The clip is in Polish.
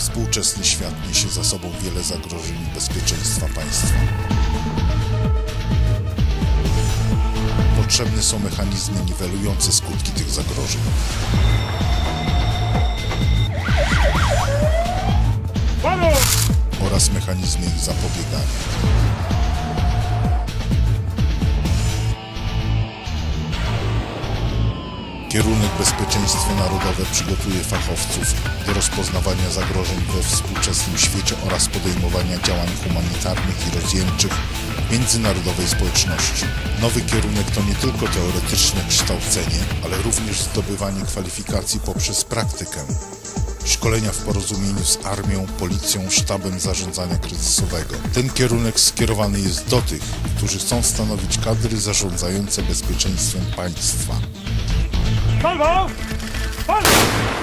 Współczesny świat niesie za sobą wiele zagrożeń bezpieczeństwa państwa. Potrzebne są mechanizmy niwelujące skutki tych zagrożeń. oraz mechanizmy ich zapobiegania. Kierunek Bezpieczeństwo Narodowe przygotuje fachowców do rozpoznawania zagrożeń we współczesnym świecie oraz podejmowania działań humanitarnych i rozjemczych międzynarodowej społeczności. Nowy kierunek to nie tylko teoretyczne kształcenie, ale również zdobywanie kwalifikacji poprzez praktykę. Szkolenia w porozumieniu z armią, policją, sztabem zarządzania kryzysowego. Ten kierunek skierowany jest do tych, którzy chcą stanowić kadry zarządzające bezpieczeństwem państwa. 放手，放。